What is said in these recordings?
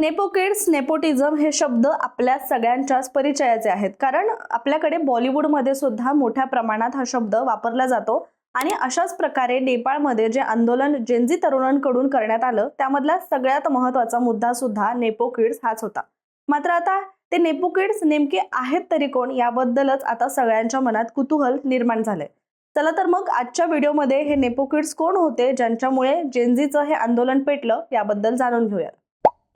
Nepo kids nepotism हे शब्द आपल्या सगळ्यांच्याच परिचयाचे आहेत. कारण आपल्याकडे बॉलिवूडमध्ये सुद्धा मोठ्या प्रमाणात हा शब्द वापरला जातो आणि अशाच प्रकारे नेपाळमध्ये जे आंदोलन जेनजी तरुणांकडून करण्यात आलं त्यामधला सगळ्यात महत्त्वाचा मुद्दा सुद्धा नेपो किड्स हाच होता. मात्र आता ते नेपो किड्स नेमके आहेत तरी कोण याबद्दलच आता सगळ्यांच्या मनात कुतूहल निर्माण झालंय. चला तर मग आजच्या व्हिडिओमध्ये हे नेपो किड्स कोण होते ज्यांच्यामुळे जेनजीचं हे आंदोलन पेटलं याबद्दल जाणून घेऊयात.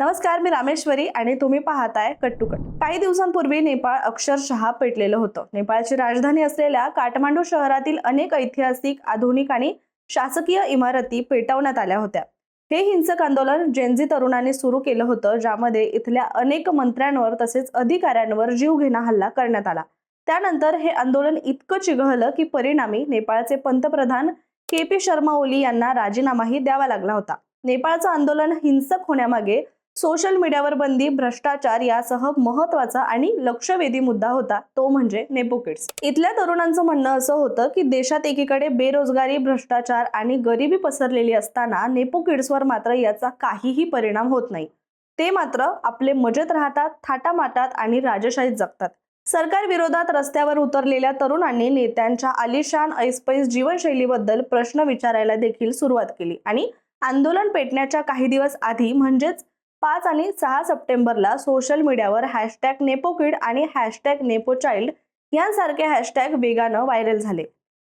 नमस्कार मी रामेश्वरी आणि तुम्ही पाहताय कट टू कट. काही दिवसांपूर्वी नेपाळ अक्षरशः पेटलेलं होतं. नेपाळची राजधानी असलेल्या काठमांडू शहरातील अनेक ऐतिहासिक आधुनिक आणि शासकीय इमारती पेटवण्यात आल्या होत्या. हे हिंसक आंदोलन जेनजी तरुणांनी सुरू केलं होतं ज्यामध्ये इथल्या अनेक मंत्र्यांवर तसेच अधिकाऱ्यांवर जीवघेणा हल्ला करण्यात आला. त्यानंतर हे आंदोलन इतकं चिघळलं की परिणामी नेपाळचे पंतप्रधान के पी शर्मा ओली यांना राजीनामाही द्यावा लागला होता. नेपाळचं आंदोलन हिंसक होण्यामागे सोशल मीडियावर बंदी भ्रष्टाचार यासह महत्त्वाचा आणि लक्षवेधी मुद्दा होता. तो म्हणजे नेपो किड्स. इथल्या तरुणांचं म्हणणं असं होतं की देशात एकीकडे बेरोजगारी भ्रष्टाचार आणि गरिबी पसरलेली असताना नेपो किड्सवर मात्र याचा काहीही परिणाम होत नाही. ते मात्र आपले मजेत राहतात थाटामाटात आणि राजशाहीत जगतात. सरकार विरोधात रस्त्यावर उतरलेल्या तरुणांनी नेत्यांच्या आलिशान ऐसपैस जीवनशैलीबद्दल प्रश्न विचारायला देखील सुरुवात केली आणि आंदोलन पेटण्याच्या काही दिवस आधी म्हणजेच पाच आणि सहा सप्टेंबरला सोशल मीडियावर हॅशटॅग नेपोकिड आणि हॅशटॅग नेपो चाइल्ड यांसारखे हॅशटॅग वेगानं व्हायरल झाले.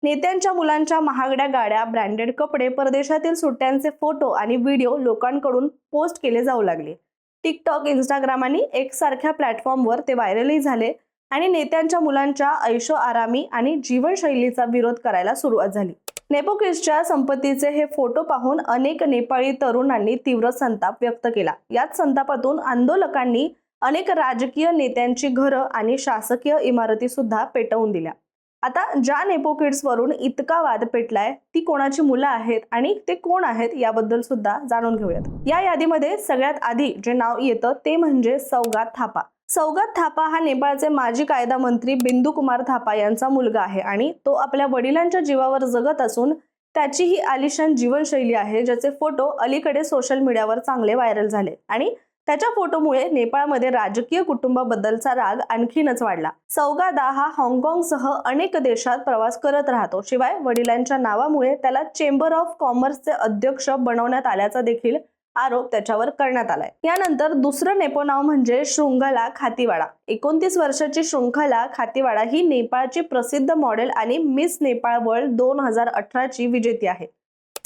नेत्यांच्या मुलांच्या महागड्या गाड्या ब्रँडेड कपडे परदेशातील सुट्ट्यांचे फोटो आणि व्हिडिओ लोकांकडून पोस्ट केले जाऊ लागले. टिकटॉक इंस्टाग्राम आणि एकसारख्या प्लॅटफॉर्मवर ते व्हायरलही झाले आणि नेत्यांच्या मुलांच्या ऐशो आरामी आणि जीवनशैलीचा विरोध करायला सुरुवात झाली. नेपोकिसच्या संपत्तीचे हे फोटो पाहून अनेक नेपाळी तरुणांनी तीव्र संताप व्यक्त केला. याच संतापातून आंदोलकांनी अनेक राजकीय नेत्यांची घरं आणि शासकीय इमारती सुद्धा पेटवून दिल्या. आता ज्या नेपोकिड्सवरून इतका वाद पेटलाय ती कोणाची मुलं आहेत आणि ते कोण आहेत याबद्दल सुद्धा जाणून घेऊयात. या यादीमध्ये सगळ्यात आधी जे नाव येतं ते म्हणजे सौगात थापा. सौगत थापा हा नेपाळचे माजी कायदा मंत्री बिंदू कुमार थापा यांचा मुलगा आहे आणि तो आपल्या वडिलांच्या जीवावर जगत असून त्याची ही आलिशान जीवनशैली आहे ज्याचे फोटो अलीकडे सोशल मीडियावर चांगले व्हायरल झाले. आणि त्याच्या फोटोमुळे नेपाळमध्ये राजकीय कुटुंबाबद्दलचा राग आणखीनच वाढला. सौगादा हा हाँगकाँगसह अनेक देशात प्रवास करत राहतो. शिवाय वडिलांच्या नावामुळे त्याला चेंबर ऑफ कॉमर्सचे अध्यक्ष बनवण्यात आल्याचा देखील आरोप त्याच्यावर करण्यात आलाय. यानंतर दुसरं नेपो नाव म्हणजे शृंखला खातीवाडा. एकोणतीस वर्षाची शृंखला खातीवाडा ही नेपाळची प्रसिद्ध मॉडेल आणि मिस नेपाळ वर्ल्ड दोन हजार अठराची विजेती आहे.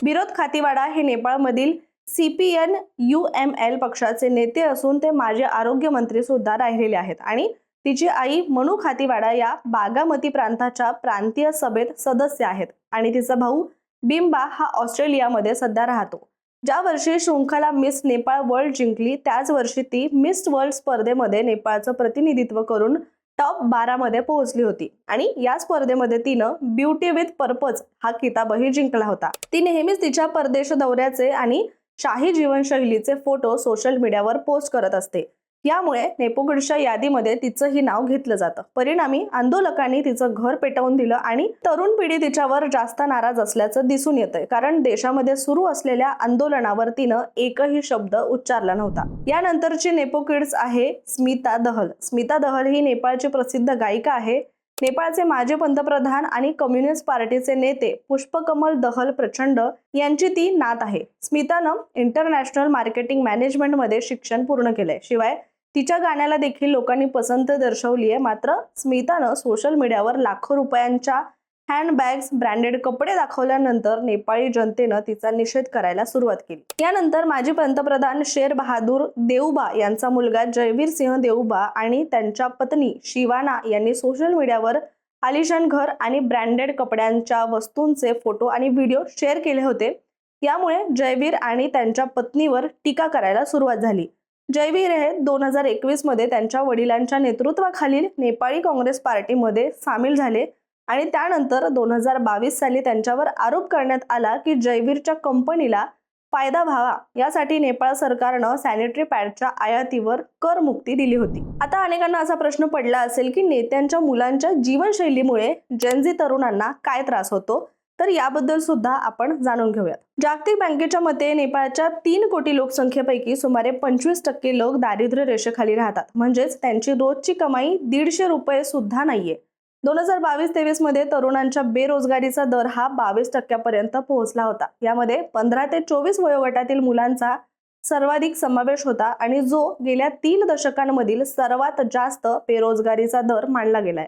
विरोध खातीवाडा हे नेपाळमधील सीपीएन यू एम एल पक्षाचे नेते असून ते माजी आरोग्य मंत्री सुद्धा राहिलेले आहेत आणि तिची आई मनू खातीवाडा या बागामती प्रांताच्या प्रांतीय सभेत सदस्य आहेत आणि तिचा भाऊ बिंबा हा ऑस्ट्रेलियामध्ये सध्या राहतो. ज्या वर्षी शृंखला मिस नेपाळ वर्ल्ड जिंकली त्याच वर्षी ती मिस वर्ल्ड स्पर्धेमध्ये नेपाळचं प्रतिनिधित्व करून टॉप बारामध्ये पोहोचली होती. आणि या स्पर्धेमध्ये तिनं ब्युटी विथ पर्पज हा किताबही जिंकला होता. ती नेहमीच तिच्या परदेश दौऱ्याचे आणि शाही जीवनशैलीचे फोटो सोशल मीडियावर पोस्ट करत असते. यामुळे नेपोगडच्या यादीमध्ये तिचंही नाव घेतलं जातं. परिणामी आंदोलकांनी तिचं घर पेटवून दिलं आणि तरुण पिढी तिच्यावर जास्त नाराज असल्याचं दिसून येतंय. कारण देशामध्ये सुरू असलेल्या आंदोलनावर तिनं एकही शब्द उच्चारला नव्हता. यानंतरची नेपो किड्स आहे स्मिता दहल. स्मिता दहल ही नेपाळची प्रसिद्ध गायिका आहे. नेपाळचे माजी पंतप्रधान आणि कम्युनिस्ट पार्टीचे नेते पुष्पकमल दहल प्रचंड यांची ती नात आहे. स्मितानं इंटरनॅशनल मार्केटिंग मॅनेजमेंटमध्ये शिक्षण पूर्ण केलंय. शिवाय तिच्या गाण्याला देखील लोकांनी पसंत दर्शवली आहे मात्र स्मितानं सोशल मीडियावर लाखो रुपयांच्या हँडबॅग्स ब्रँडेड कपडे दाखवल्यानंतर नेपाळी जनतेनं तिचा निषेध करायला सुरुवात केली. यानंतर माजी पंतप्रधान शेर बहादूर देऊबा यांचा मुलगा जयवीर सिंह देऊबा आणि त्यांच्या पत्नी शिवाना यांनी सोशल मीडियावर आलिशान घर आणि ब्रँडेड कपड्यांच्या वस्तूंचे फोटो आणि व्हिडिओ शेअर केले होते. यामुळे जयवीर आणि त्यांच्या पत्नीवर टीका करायला सुरुवात झाली. जयवीर हे दोन हजार एकवीसमध्ये त्यांच्या वडिलांच्या नेतृत्वाखालील नेपाळी काँग्रेस पार्टीमध्ये सामील झाले आणि त्यानंतर दोन हजार बावीस साली त्यांच्यावर आरोप करण्यात आला की जयवीरच्या कंपनीला फायदा व्हावा यासाठी नेपाळ सरकारनं सॅनिटरी पॅडच्या आयातीवर करमुक्ती दिली होती. आता अनेकांना असा प्रश्न पडला असेल की नेत्यांच्या मुलांच्या जीवनशैलीमुळे जनजी तरुणांना काय त्रास होतो? तर याबद्दल सुद्धा आपण जाणून घेऊयात. जागतिक बँकेच्या मते नेपाळच्या तीन कोटी लोकसंख्येपैकी सुमारे पंचवीस टक्के लोक दारिद्र्य रेषेखाली राहतात. म्हणजेच त्यांची रोजची कमाई दीडशे रुपये सुद्धा नाहीये. दोन हजार बावीस तेवीसमध्ये तरुणांच्या बेरोजगारीचा दर हा बावीस टक्क्यापर्यंत पोहोचला होता. यामध्ये पंधरा ते चोवीस वयोगटातील मुलांचा सर्वाधिक समावेश होता आणि जो गेल्या तीन दशकांमधील सर्वात जास्त बेरोजगारीचा दर मानला गेलाय.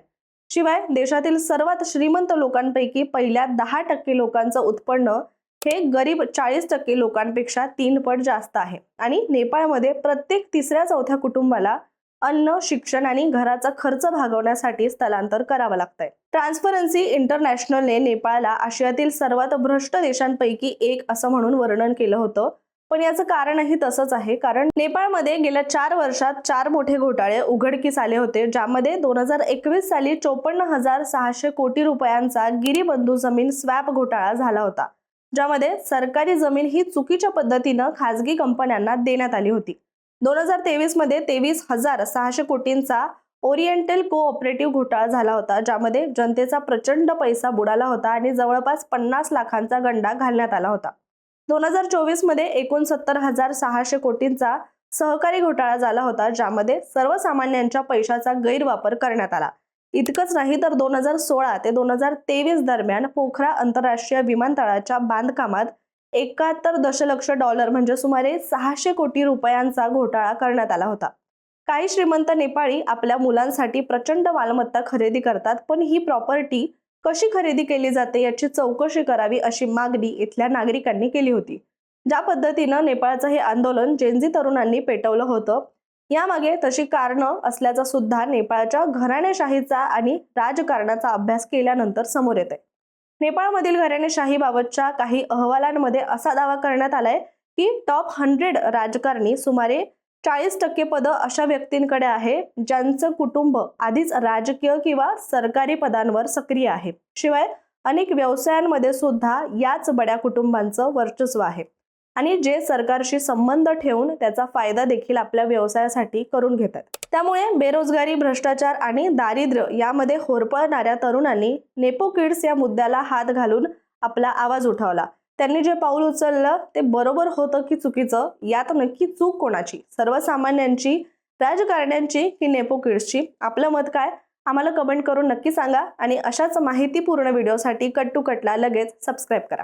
शिवाय देशातील सर्वात श्रीमंत लोकांपैकी पहिल्या दहा टक्के लोकांचं उत्पन्न हे गरीब चाळीस टक्के लोकांपेक्षा तीन पट जास्त आहे. आणि नेपाळमध्ये प्रत्येक तिसऱ्या चौथ्या कुटुंबाला अन्न शिक्षण आणि घराचा खर्च भागवण्यासाठी स्थलांतर करावं लागतंय. ट्रान्सपरन्सी इंटरनॅशनलने नेपाळला आशियातील सर्वात भ्रष्ट देशांपैकी एक असं म्हणून वर्णन केलं होतं. पण याचं कारणही तसंच आहे. कारण नेपाळमध्ये गेल्या चार वर्षात चार मोठे घोटाळे उघडकीस आले होते ज्यामध्ये दोन हजार एकवीस साली चोपन्न हजार सहाशे कोटी रुपयांचा गिरीबंधू जमीन स्वॅप घोटाळा झाला होता ज्यामध्ये सरकारी जमीन ही चुकीच्या पद्धतीनं खासगी कंपन्यांना देण्यात आली होती. दोन हजार तेवीसमध्ये तेवीस हजार सहाशे कोटींचा ओरिएंटल कोऑपरेटिव्ह घोटाळा झाला होता ज्यामध्ये जनतेचा प्रचंड पैसा बुडाला होता आणि जवळपास पन्नास लाखांचा गंडा घालण्यात आला होता. दोन हजार चोवीसमध्ये एकोणसत्तर हजार सहाशे कोटींचा सहकारी घोटाळा झाला होता ज्यामध्ये सर्वसामान्यांच्या पैशाचा गैरवापर करण्यात आला. इतकंच नाही तर दोन हजार सोळा ते दोन हजार तेवीस दरम्यान पोखरा आंतरराष्ट्रीय विमानतळाच्या बांधकामात एकाहत्तर दशलक्ष डॉलर म्हणजे सुमारे सहाशे कोटी रुपयांचा घोटाळा करण्यात आला होता. काही श्रीमंत नेपाळी आपल्या मुलांसाठी प्रचंड मालमत्ता खरेदी करतात पण ही प्रॉपर्टी कशी खरेदी केली जाते याची चौकशी करावी अशी मागणी इथल्या नागरिकांनी केली होती. ज्या पद्धतीनं नेपाळचं हे आंदोलन जेनजी तरुणांनी पेटवलं होतं यामागे तशी कारणं असल्याचा सुद्धा नेपाळच्या घराणेशाहीचा आणि राजकारणाचा अभ्यास केल्यानंतर समोर येते नेपाळमधील घराणेशाहीबाबतच्या काही अहवालांमध्ये असा दावा करण्यात आलाय की टॉप हंड्रेड राजकारणी सुमारे चाळीस टक्के पदं अशा व्यक्तींकडे आहे ज्यांचं कुटुंब आधीच राजकीय किंवा सरकारी पदांवर सक्रिय आहे. शिवाय अनेक व्यवसायांमध्ये सुद्धा याच बड्या कुटुंबांचं वर्चस्व आहे. आणि जे सरकारशी संबंध ठेवून त्याचा फायदा देखील आपल्या व्यवसायासाठी करून घेतात. त्यामुळे बेरोजगारी भ्रष्टाचार आणि दारिद्र्य यामध्ये होरपळणाऱ्या तरुणांनी नेपो किड्स या मुद्द्याला हात घालून आपला आवाज उठवला. त्यांनी जे पाऊल उचललं ते बरोबर होतं की चुकीचं यात नक्की चूक कोणाची? सर्वसामान्यांची राजकारण्यांची की नेपो किड्सची आपलं मत काय? आम्हाला कमेंट करून नक्की सांगा आणि अशाच माहितीपूर्ण व्हिडिओसाठी कट टू कटला लगेच सबस्क्राईब करा.